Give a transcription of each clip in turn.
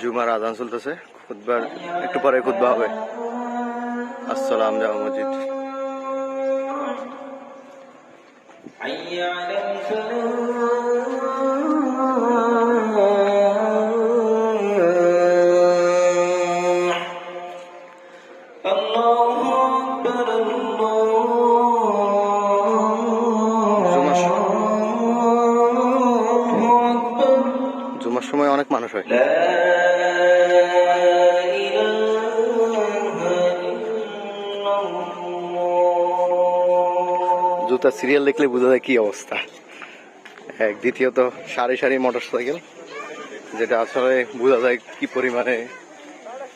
জুমার আজান চলতেছে খুতবার একটু পরে খুতবা হবে আসসালাম জামা মসজিদ حي على الفلاح জুতা সিরিয়াল দেখলে বোঝা যায় কি অবস্থা এক দ্বিতীয়ত সারি সারি মোটর সাইকেল যেটা আসলে বোঝা যায় কি পরিমাণে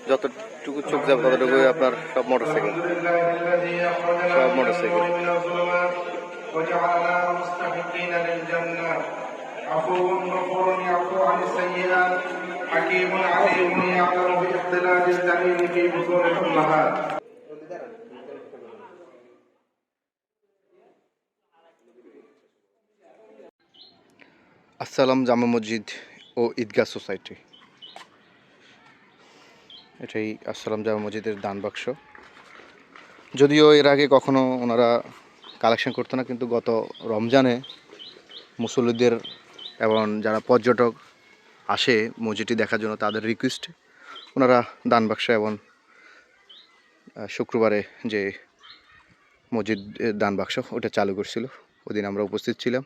যতটুকু চোখ যাবে ততটুকু আপনার সব মোটর সাইকেল الذي أخرج شباب موتوسيكل. من الظلمات وجعلنا مستحقين للجنة عفو غفور يعفو عن السيئات حكيم عليم يعلم باختلاف الزمين في بطون الأمهات আসসালাম জামা মসজিদ ও ঈদগাহ সোসাইটি। এটাই আসসালাম, জামা মসজিদের দান বাক্স। যদিও এর আগে কখনো ওনারা কালেকশন করতো না, কিন্তু গত রমজানে মুসল্লিদের এবং যারা পর্যটক আসে মসজিদটি দেখার জন্য তাদের রিকোয়েস্ট ওনারা দান বাক্স এবং শুক্রবারে যে মসজিদ দান বাক্স, ওটা চালু করছিল। ওদিন আমরা উপস্থিত ছিলাম।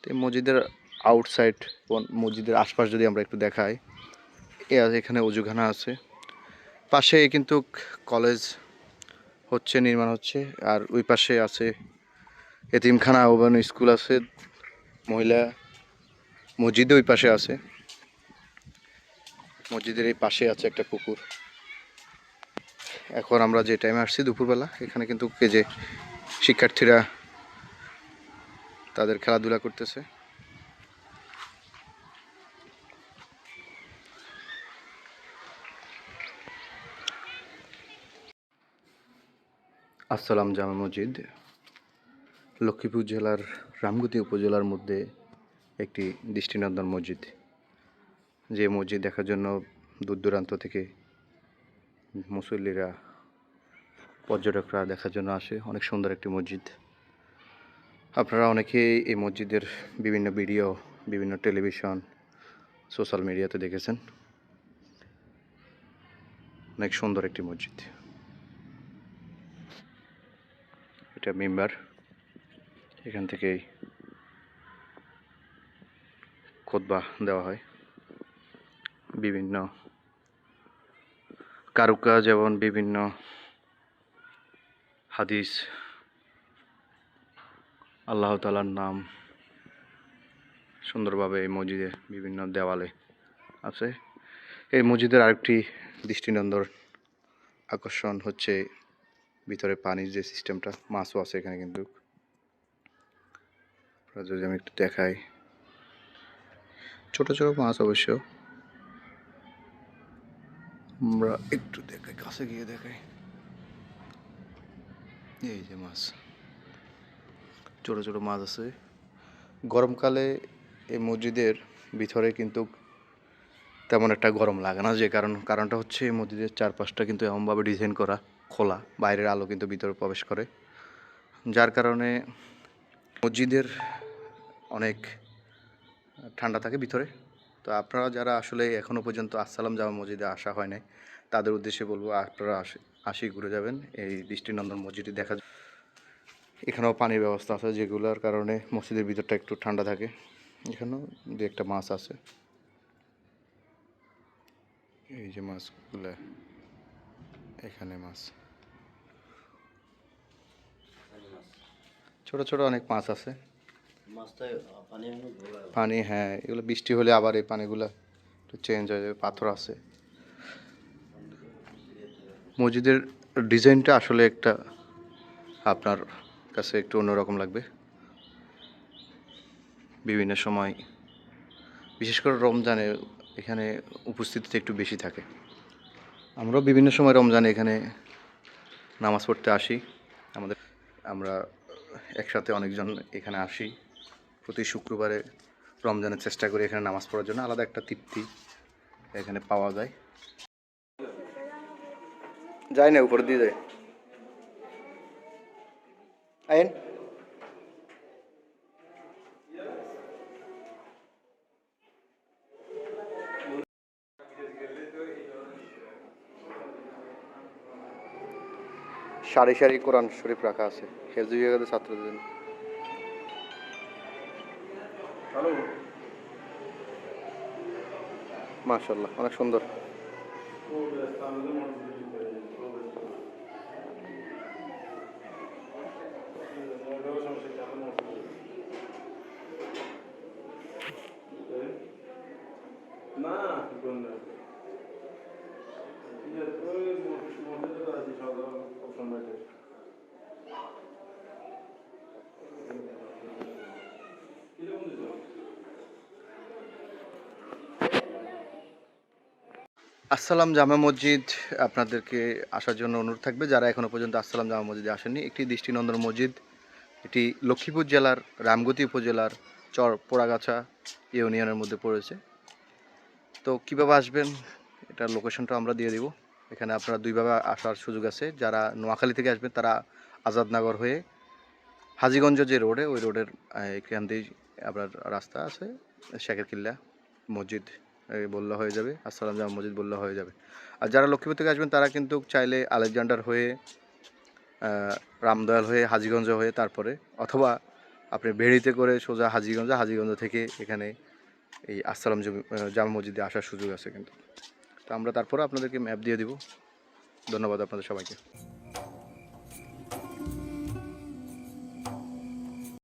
তো মসজিদের আউটসাইড মসজিদের আশপাশ যদি আমরা একটু দেখাই এখানে অজুখানা আছে। পাশে কিন্তু কলেজ হচ্ছে, নির্মাণ হচ্ছে, আর ওই পাশে আছে এতিমখানা ওবান স্কুল আছে, মহিলা মসজিদে ওই পাশে আছে। মসজিদের এই পাশে আছে একটা পুকুর। এখন আমরা যে টাইমে আসছি দুপুরবেলা, এখানে কিন্তু এই যে শিক্ষার্থীরা তাদের খেলাধুলা করতেছে। আসসালাম জামা মসজিদ, লক্ষ্মীপুর জেলার রামগতি উপজেলার মধ্যে একটি দৃষ্টিনন্দন মসজিদ। যে মসজিদ দেখার জন্য দূর দূরান্ত থেকে মুসল্লিরা, পর্যটকরা দেখার জন্য আসে। অনেক সুন্দর একটি মসজিদ। আপনারা অনেকেই এই মসজিদের বিভিন্ন ভিডিও, বিভিন্ন টেলিভিশন, সোশ্যাল মিডিয়াতে দেখেছেন। অনেক সুন্দর একটি মসজিদ। এটা মেম্বার, এখান থেকেই খোদবা দেওয়া হয়। বিভিন্ন কারুকাজ এবং বিভিন্ন হাদিস, আল্লাহ তালার নাম সুন্দরভাবে এই মসজিদে বিভিন্ন দেওয়ালে আছে। এই মসজিদের আরেকটি দৃষ্টিনন্দন আকর্ষণ হচ্ছে ভিতরে পানির যে সিস্টেমটা মাছও আছে এখানে কিন্তু। যদি আমি একটু দেখাই। ছোট ছোট মাছ অবশ্য। আমরা একটু দেখাই, কাছে গিয়ে দেখাই। এই যে মাছ। ছোট ছোট মাছ আছে। গরমকালে এই মসজিদের ভিতরে কিন্তু তেমন একটা গরম লাগে না, যে কারণ, কারণটা হচ্ছে এই মসজিদের চারপাশটা কিন্তু এমনভাবে ডিজাইন করা। খোলা, বাইরের আলো কিন্তু ভিতরে প্রবেশ করে। যার কারণে মসজিদের অনেক ঠান্ডা থাকে ভিতরে। তো আপনারা যারা আসলে এখনও পর্যন্ত আসসালাম জামা মসজিদে আসা হয় নাই, তাদের উদ্দেশ্যে বলব আপনারা আসি আসি ঘুরে যাবেন। এই দৃষ্টিনন্দন মসজিদটি দেখা এখানেও পানির ব্যবস্থা আছে, যেগুলোর কারণে মসজিদের ভিতরটা একটু ঠান্ডা থাকে। এখানেও দু একটা মাছ আছে। এই যে মাছগুলো, এখানে মাছ। ছোট ছোট অনেক মাছ আছে। পানি হ্যাঁ এগুলো বৃষ্টি হলে আবার এই পানিগুলো একটু চেঞ্জ হয়ে যাবে পাথর আছে। মসজিদের ডিজাইনটা আসলে একটা আপনার কাছে একটু অন্যরকম লাগবে। বিভিন্ন সময় বিশেষ করে রমজানে এখানে উপস্থিতিতে একটু বেশি থাকে। আমরাও বিভিন্ন সময় রমজানে এখানে নামাজ পড়তে আসি। আমাদের আমরা একসাথে অনেকজন এখানে আসি। প্রতি শুক্রবারে রমজানের চেষ্টা করি এখানে নামাজ পড়ার জন্য। আলাদা একটা তৃপ্তি এখানে পাওয়া যায়। যাই না, উপর দিয়ে যায় আইন। সারি সারি কোরআন শরীফ রাখা আছে। হেলদি বিভাগের ছাত্রদের জন্য। মাশাল্লাহ অনেক সুন্দর। না কোন না ওই মধ্যে তো আছে সব অপশন বাইরে কীরকম দিছো আসসালাম জামা মসজিদ আপনাদেরকে আসার জন্য অনুরোধ থাকবে। যারা এখনও পর্যন্ত আসসালাম জামা মসজিদে আসেননি, একটি দৃষ্টিনন্দন মসজিদ, এটি লক্ষ্মীপুর জেলার রামগতি উপজেলার চর পোড়াগাছা ইউনিয়নের মধ্যে পড়েছে তো কীভাবে আসবেন এটার লোকেশনটা আমরা দিয়ে দিব। এখানে আপনারা দুইভাবে আসার সুযোগ আছে। যারা নোয়াখালী থেকে আসবেন, তারা আজাদনগর হয়ে হাজিগঞ্জ যে রোডে, ওই রোডের এখান দিয়েই আপনার রাস্তা আছে শেখের কিল্লা মসজিদ। বললে হয়ে যাবে আসসালাম জামা মসজিদ বললে হয়ে যাবে। আর যারা লক্ষ্মীপুর থেকে আসবেন, তারা কিন্তু চাইলে আলেকজান্ডার হয়ে রামদয়াল হয়ে, হাজিগঞ্জ হয়ে, তারপরে অথবা আপনি বেড়িতে করে সোজা হাজিগঞ্জ হাজিগঞ্জ থেকে এখানে এই আসসালাম জামা মসজিদে আসার সুযোগ আছে কিন্তু। তো আমরা তারপরে আপনাদেরকে ম্যাপ দিয়ে দিব। ধন্যবাদ আপনাদের সবাইকে।